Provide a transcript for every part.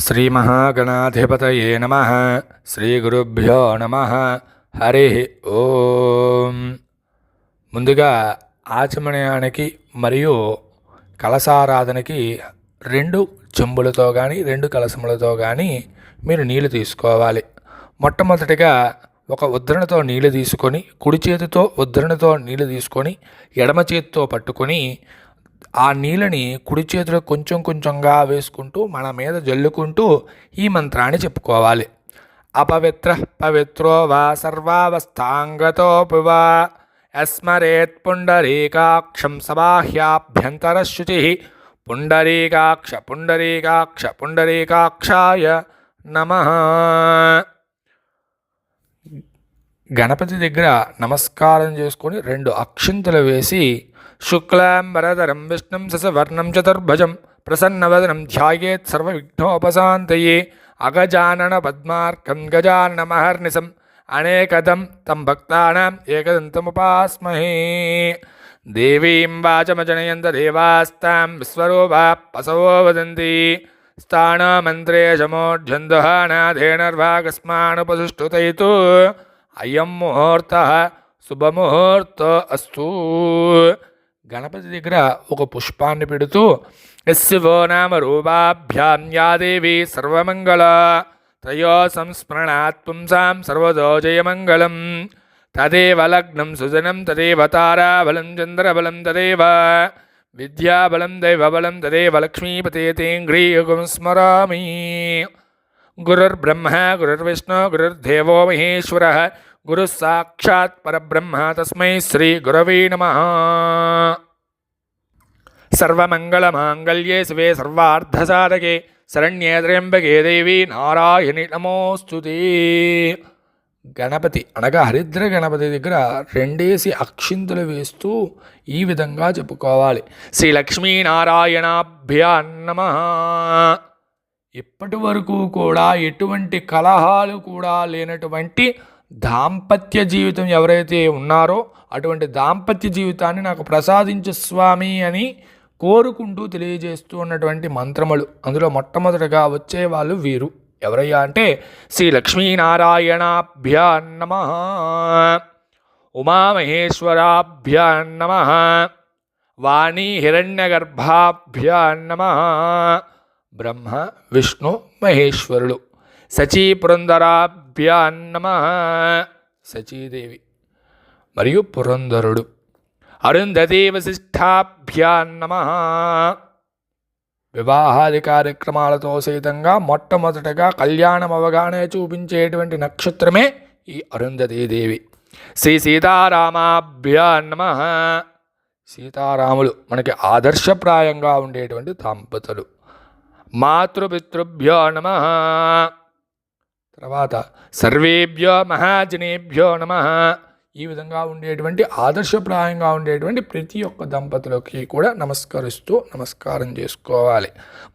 శ్రీమహాగణాధిపతయే నమ. శ్రీగురుభ్యో నమ. హరి ఓం. ముందుగా ఆచమనయానికి మరియు కలసారాధనకి రెండు చెంబులతో కానీ రెండు కలసములతో కానీ మీరు నీళ్ళు తీసుకోవాలి. మొట్టమొదటిగా ఒక ఉద్ధరణతో నీళ్ళు తీసుకొని కుడి చేతితో ఉద్ధరణతో నీళ్ళు తీసుకొని ఎడమ చేతితో పట్టుకొని ఆ నీళ్ళని కుడి చేతిలో కొంచెం కొంచెంగా వేసుకుంటూ మన మీద జల్లుకుంటూ ఈ మంత్రాన్ని చెప్పుకోవాలి. అపవిత్ర పవిత్రో వా సర్వావస్థాంగతోపి వా యస్మరేత్ పుండరీకాక్షం సబాహ్యాభ్యంతర శుచి పుండరీకాక్ష పుండరీకాక్ష పుండరీకాక్షాయ నమ. గణపతి దగ్గర నమస్కారం చేసుకొని రెండు అక్షింతలు వేసి శుక్లాంబరధరం విష్ణుం ససవర్ణం చతుర్భజం ప్రసన్నవదనం ధ్యాయేత్ సర్వ విఘ్నోపశాంతయే అగజానన పద్మార్కం గజానన మహర్నిశం అనేకదం తం భక్తానాం ఏకదంతముపాస్మహే దేవీం వాచమజనయంత దేవాస్తాం విశ్వరూపా పసవో వదంతి స్థానమంత్రే శమోర్జందుహానాధేనర్వాగస్మానుపసుష్టుతైతు అయం ముహూర్త శుభముహూర్త అస్తు. గణపతి దగ్గర ఒక పుష్పాన్ని పెడుతూ ఎస్వో నామ రూపాభ్యాం యా సర్వమంగళ త్రయో సంస్మరణాత్ పుంసాం సర్వదో జయమంగళం. తదేవ లగ్నం సుజనం తదేవ తారాబలం చంద్రబలం తదేవ విద్యాబలం దైవబలం తదేవ లక్ష్మీపతే తేంగ్రీయుగం స్మరామి. గురుర్ బ్రహ్మ గురుర్విష్ణు గురుర్దేవో మహేశ్వర. గురు సాక్షాత్ పరబ్రహ్మ తస్మై శ్రీ గురవే నమ. సర్వమంగళమాంగళ్యే శివే సర్వార్ధసాధకే. శరణ్యే త్ర్యంబకే దేవి నారాయణి నమోస్తుతి గణపతి అనగా హరిద్ర గణపతి దగ్గర రెండేసి అక్షింతులు వేస్తూ ఈ విధంగా చెప్పుకోవాలి. శ్రీ లక్ష్మీనారాయణాభ్యా నమ. ఇప్పటి వరకు కూడా ఎటువంటి కలహాలు కూడా లేనటువంటి దాంపత్య జీవితం ఎవరైతే ఉన్నారో అటువంటి దాంపత్య జీవితాన్ని నాకు ప్రసాదించు స్వామి అని కోరుకుంటూ తెలియజేస్తూ ఉన్నటువంటి మంత్రములు. అందులో మొట్టమొదటిగా వచ్చే వాళ్ళు వీరు. ఎవరయ్యా అంటే శ్రీ లక్ష్మీనారాయణాభ్యా నమ. ఉమామహేశ్వరాభ్యా నమ. వాణీ హిరణ్యగర్భాభ్యా నమ. బ్రహ్మ విష్ణు మహేశ్వరులు. సచీ పురంధరాభ్యాన్నమ సచీదేవి మరియు పురంధరుడు. అరుంధతి వశిష్టాభ్యా వివాహాది కార్యక్రమాలతో సహితంగా మొట్టమొదటగా కళ్యాణం అవగానే చూపించేటువంటి నక్షత్రమే ఈ అరుంధతీదేవి. శ్రీ సీతారామాభ్యాన్నమ సీతారాములు మనకి ఆదర్శప్రాయంగా ఉండేటువంటి దంపతులు. మాతృపితృభ్యో నమ. తర్వాత సర్వేభ్యో మహాజనేభ్యో నమ. ఈ విధంగా ఉండేటువంటి ఆదర్శప్రాయంగా ఉండేటువంటి ప్రతి ఒక్క దంపతులకి కూడా నమస్కరిస్తూ నమస్కారం చేసుకోవాలి.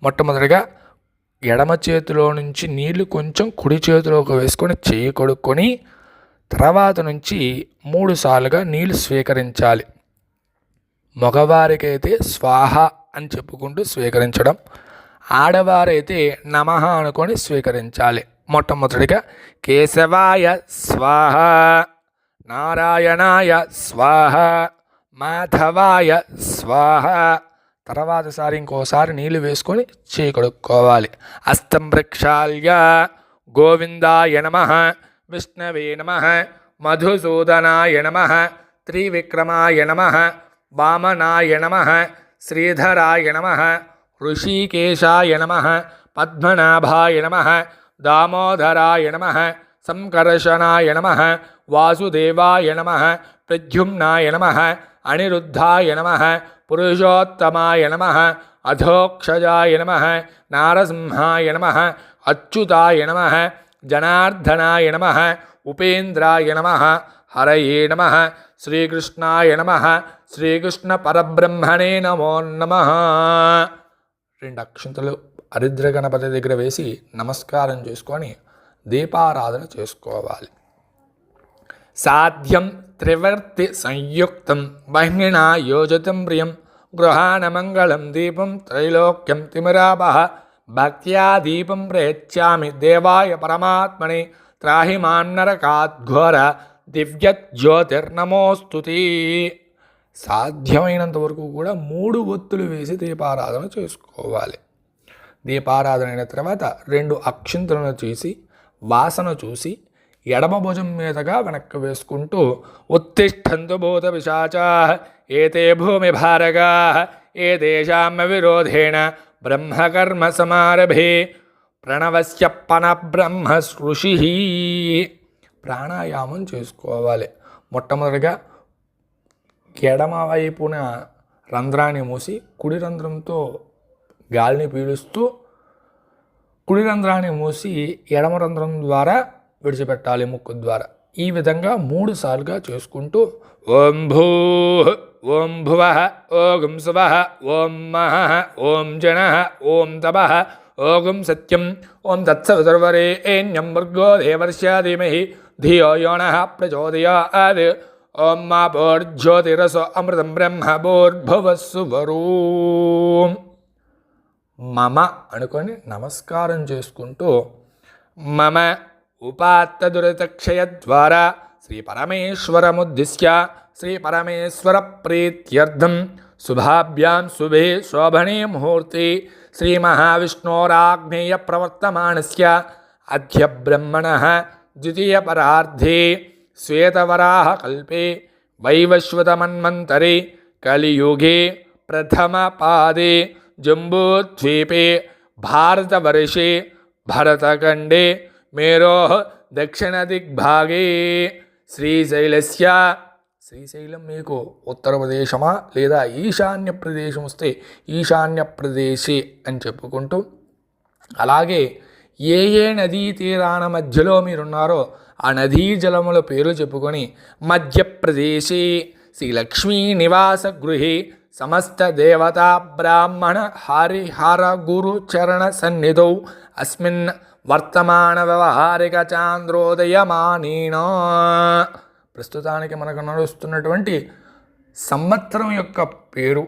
మొట్టమొదటిగా ఎడమ చేతిలో నుంచి నీళ్ళు కొంచెం కుడి చేతిలోకి వేసుకొని చేయి కొడుక్కొని తర్వాత నుంచి మూడు సార్లుగా నీళ్ళు స్వీకరించాలి. మగవారికైతే స్వాహ అని చెప్పుకుంటూ స్వీకరించడం ఆడవారైతే నమః అనుకొని స్వీకరించాలి. మొట్టమొదటిగా కేశవాయ స్వాహ నారాయణాయ స్వాహ మాధవాయ స్వాహ. తర్వాత సారి ఇంకోసారి నీళ్ళు వేసుకొని చీకడుక్కోవాలి. అస్తం వృక్షాల్య గోవిందాయ నమ విష్ణవే నమ మధుసూదనాయ నమ త్రివిక్రమాయ నమ వామనాయ నమ శ్రీధరాయ నమ ఋషికేశాయ నమ పద్మనాభాయ నమ దామోదరాయ నమ సంకర్షణాయ నమ వాసుదేవాయ నమ ప్రద్యుమ్నాయ నమ అనిరుద్ధాయ నమ పురుషోత్తమాయ నమ అధోక్షజాయ నమ నారసింహాయ నమ అచ్యుతాయ నమ జనార్దనాయ నమ ఉపేంద్రాయ నమ హరయే నమ శ్రీకృష్ణాయ నమ శ్రీకృష్ణ పరబ్రహ్మణే నమో నమ రెండు అక్షంతలు హరిద్ర గణపతి దగ్గర వేసి నమస్కారం చేసుకొని దీపారాధన చేసుకోవాలి. సాధ్యం త్రివర్తి సంయుక్తం బహిణా యోజితం ప్రియం గృహాణమంగళం దీపం త్రైలోక్యం తిమిరాపహ భక్త్యా దీపం ప్రయచ్చామి దేవాయ పరమాత్మని త్రాహి మాన్నరకాద్ఘోర సాధ్యమైనంత వరకు కూడా మూడు ఒత్తులు వేసి దీపారాధన చేసుకోవాలి. దీపారాధన అయిన తర్వాత రెండు అక్షింతలను చూసి వాసన చూసి ఎడమ భుజం మీదగా వెనక్కి వేసుకుంటూ ఉత్తిష్టంతు భూత పిశాచా ఏతే భూమి భారగా ఏ దేశామ విరోధేణ బ్రహ్మకర్మ సమారభే ప్రణవస్య పన బ్రహ్మ ప్రాణాయామం చేసుకోవాలి. మొట్టమొదటిగా ఎడమ వైపున రంధ్రాన్ని మూసి కుడి రంధ్రంతో గాలిని పీలుస్తూ కుడి రంధ్రాన్ని మూసి ఎడమ రంధ్రం ద్వారా విడిచిపెట్టాలి ముక్కు ద్వారా. ఈ విధంగా మూడు సార్లుగా చేసుకుంటూ ఓం భూ ఓం భువ ఓం శువ ఓం మహ ఓం జన ఓం తప ఓం సత్యం ఓం తత్సవితర్వరేణ్యం భర్గో దేవర్ష ధీమహి ధియో యోణ ప్రచోదయాద్ ఓం మా భోర్జ్యోతిరసో అమృతం బ్రహ్మ భోర్భువస్సు వరూం మమ అనుకొని నమస్కారం చేసుకుంటూ మమ ఉపాత్త దురితక్షయ ద్వారా శ్రీ పరమేశ్వరముద్దిశ్య శ్రీ పరమేశ్వర ప్రీత్యర్థం శుభాభ్యాం శుభే శోభనే ముహూర్తి శ్రీ మహావిష్ణోరాగ్నేయ ప్రవర్తమానస్య అద్య బ్రహ్మణ ద్వితీయ పరార్థే శ్వేతవరాహ కల్పే వైవస్వతమన్మంతరే కలియుగే ప్రథమ పాదే జంబూద్వీపే భారతవర్షే భరతఖండే మేరో దక్షిణదిగ్భాగే. శ్రీశైలస్య శ్రీశైలం మీకు ఉత్తర ప్రదేశమా లేదా ఈశాన్య ప్రదేశం వస్తే ఈశాన్య ప్రదేశే అని చెప్పుకుంటూ అలాగే ఏ ఏ నదీ తీరాన మధ్యలో మీరున్నారో ఆ నదీ జలముల పేరు చెప్పుకొని మధ్యప్రదేశే. శ్రీ లక్ష్మీ నివాస గృహే సమస్త దేవతా బ్రాహ్మణ హరిహర గురు చరణ సన్నిధౌ. అస్మిన్ వర్తమాన వ్యవహారిక చాంద్రోదయమానీనా. ప్రస్తుతానికి మనకు నడుస్తున్నటువంటి సంవత్సరం యొక్క పేరు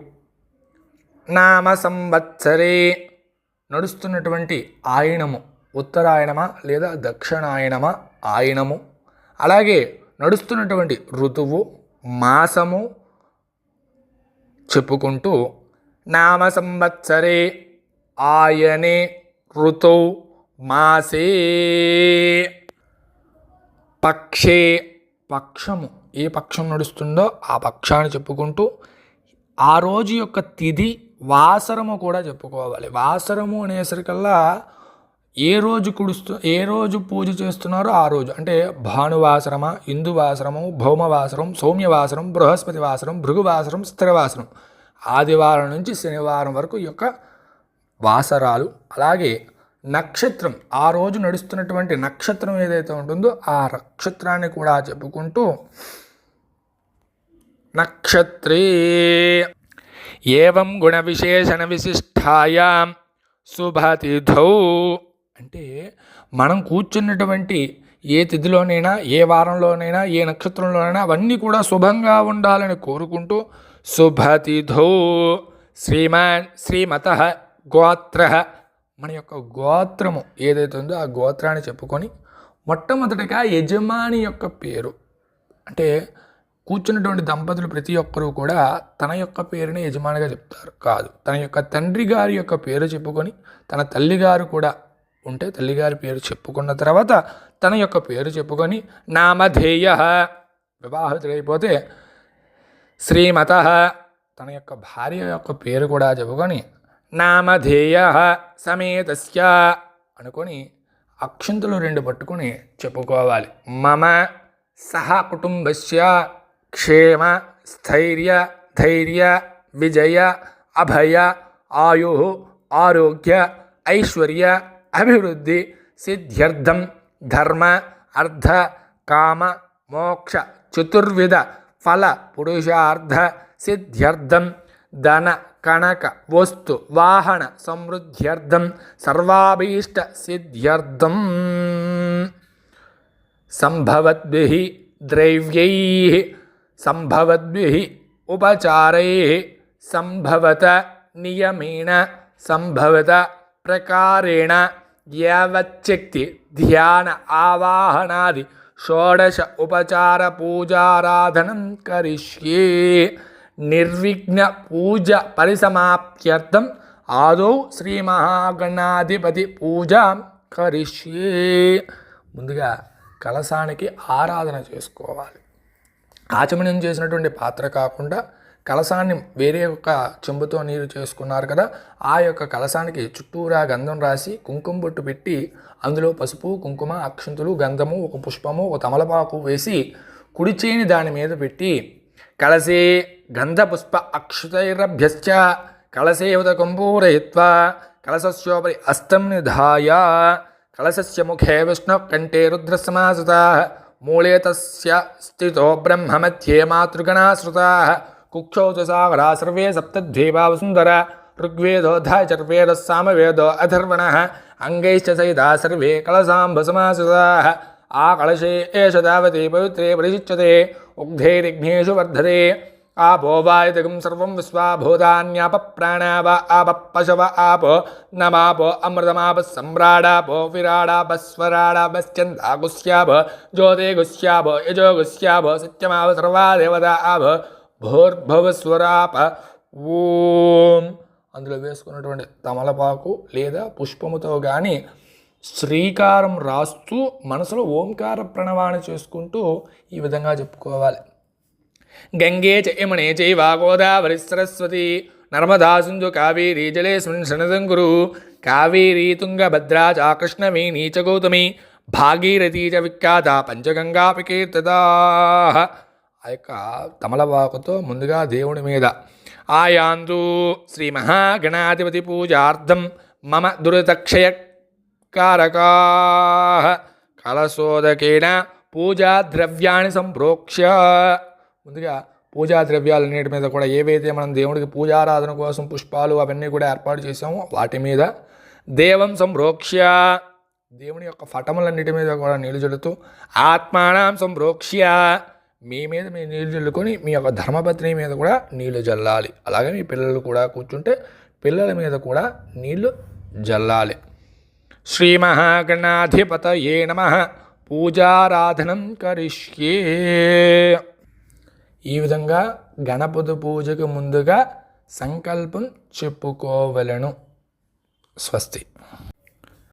నామ సంవత్సరే. నడుస్తున్నటువంటి ఆయనము. ఉత్తరాయణమా లేదా దక్షిణాయనమా ఆయనము? అలాగే నడుస్తున్నటువంటి ఋతువు మాసము చెప్పుకుంటూ నామ సంవత్సరే ఆయనే ఋతౌ మాసే. పక్షే పక్షము. ఏ పక్షం నడుస్తుందో ఆ పక్షాన్ని చెప్పుకుంటూ ఆ రోజు యొక్క తిథి వాసరము కూడా చెప్పుకోవాలి. వాసరము అనేసరికల్లా ఏ రోజు కుడుస్తూ ఏ రోజు పూజ చేస్తున్నారో ఆ రోజు. అంటే భానువాసరమ ఇందువాసరము భౌమవాసరం సౌమ్యవాసరం బృహస్పతి వాసరం భృగువాసరం స్థిరవాసరం. ఆదివారం నుంచి శనివారం వరకు యొక్క వాసరాలు అలాగే నక్షత్రం. ఆ రోజు నడుస్తున్నటువంటి నక్షత్రం ఏదైతే ఉంటుందో ఆ నక్షత్రాన్ని కూడా చెప్పుకుంటూ నక్షత్రే ఏవం గుణ విశేషణ విశిష్టాయాం శుభతిథౌ. అంటే మనం కూర్చున్నటువంటి ఏ తిథిలోనైనా ఏ వారంలోనైనా ఏ నక్షత్రంలోనైనా అవన్నీ కూడా శుభంగా ఉండాలని కోరుకుంటూ శుభతిథో శ్రీమాన్ శ్రీమత గోత్ర. మన యొక్క గోత్రము ఏదైతే ఉందో ఆ గోత్రాన్ని చెప్పుకొని మొట్టమొదటిగా యజమాని యొక్క పేరు. అంటే కూర్చున్నటువంటి దంపతులు ప్రతి ఒక్కరూ కూడా తన యొక్క పేరుని యజమానిగా చెప్తారు. కాదు తన యొక్క తండ్రి గారి యొక్క పేరు చెప్పుకొని తన తల్లిగారు కూడా ఉంటే తల్లిగారి పేరు చెప్పుకున్న తర్వాత తన యొక్క పేరు చెప్పుకొని నామధేయ వివాహితుడైపోతే శ్రీమత తన యొక్క భార్య యొక్క పేరు కూడా చెప్పుకొని నామధేయ సమేతస్య అనుకొని అక్షంతులు రెండు పట్టుకొని చెప్పుకోవాలి. మమ సహ కుటుంబస్య క్షేమ స్థైర్య ధైర్య విజయ అభయ ఆయు ఆరోగ్య ఐశ్వర్య అభివృద్ధి సిద్ధ్యర్థం ధర్మ అర్థ కామ మోక్ష చతుర్విధ ఫల పురుషార్థ సిద్ధ్యర్థం ధన కనక వస్తు వాహన సమృద్ధ్యర్థం సర్వాభీష్ట సిద్ధ్యర్థం. సంభవద్భి ద్రవ్యై సంభవద్భి ఉపచారై సంభవత నియమేణ సంభవత ప్రకారేణ యావచ్చక్తి ధ్యాన ఆవాహనాది షోడశ ఉపచార పూజారాధనం కరిష్యే. నిర్విఘ్న పూజ పరిసమాప్త్యర్థం ఆదౌ శ్రీ మహాగణాధిపతి పూజ కరిష్యే. ముందుగా కలశానికి ఆరాధన చేసుకోవాలి. ఆచమనం చేసినటువంటి పాత్ర కాకుండా కలశాన్ని వేరే ఒక చెంబుతో నీరు చేసుకున్నారు కదా ఆ యొక్క కలశానికి చుట్టూరా గంధం రాసి కుంకుమ బొట్టు పెట్టి అందులో పసుపు కుంకుమ అక్షంతులు గంధము ఒక పుష్పము ఒక తమలపాకు వేసి కుడి చేయిని దాని మీద పెట్టి కలసే గంధపుష్ప అక్షుతైరభ్యశ్చ కలసేవత కంపూరయత్వ కలశస్యోపరి అస్తం నిధాయ కలసస్య ముఖే విష్ణు కంఠే రుద్రసమాసుతా మూలే తస్య స్థితో బ్రహ్మ మధ్యే మాతృగణాశ్రుతా कुक्षोजसागरा सर्वे सप्तद्वीपावसुन्दर ऋग्वेदोऽध्याय चर्वेदः सामवेदो अथर्वण अङ्गैश्च सहिता सर्वे कलशाम्भसमाश्रिताः आकलशे एष दावते पवित्रे परिषिच्यते उग्धैरिघ्नेषु वर्धते। आपो वायुतगं सर्वं विश्वाभूतान्यापप्राणाव आपपशव आपो, नमापो अमृतमापः सम्राडापो विराडापस्वराडापश्चन्दागुस्याभ ज्योतिगुस्याभ यजोगुस्याभ सत्यमाभ सर्वा देवता आभ భోర్భవస్వరాప ఓం. అందులో వేసుకున్నటువంటి తమలపాకు లేదా పుష్పముతో కానీ శ్రీకారం రాస్తూ మనసులో ఓంకార ప్రణవాన్ని చేసుకుంటూ ఈ విధంగా చెప్పుకోవాలి. గంగే చ యమునే చైవ గోదావరి సరస్వతి నర్మదా సింధు కావేరీ జలేస్మిన్ శనదం గురు కావేరీ తుంగభద్రా చ కృష్ణమీ చ గౌతమి భాగీరథీ చ విఖ్యాత పంచగంగా కీర్తదా. ఆ యొక్క తమలపాకుతో ముందుగా దేవుడి మీద ఆయాందు శ్రీ మహాగణాధిపతి పూజార్థం మమ దురితక్షయ కారకా కలశోదకేన పూజా ద్రవ్యాన్ని సంప్రోక్ష్య. ముందుగా పూజా ద్రవ్యాలన్నిటి మీద కూడా ఏవైతే మనం దేవుడికి పూజారాధన కోసం పుష్పాలు అవన్నీ కూడా ఏర్పాటు చేసామో వాటి మీద దేవం సంప్రోక్ష్య. దేవుని యొక్క పటములన్నిటి మీద కూడా నిలుచుడుతూ ఆత్మానం సంప్రోక్ష్య. మీ మీద మీరు నీళ్ళు చల్లుకొని మీ యొక్క ధర్మపత్ని మీద కూడా నీళ్ళు జల్లాలి. అలాగే మీ పిల్లలు కూడా కూర్చుంటే పిల్లల మీద కూడా నీళ్ళు జల్లాలి. శ్రీ మహాగణాధిపత ఏ నమ. పూజారాధనం కరిష్యే. ఈ విధంగా గణపతి పూజకు ముందుగా సంకల్పం చెప్పుకోవలను. స్వస్తి.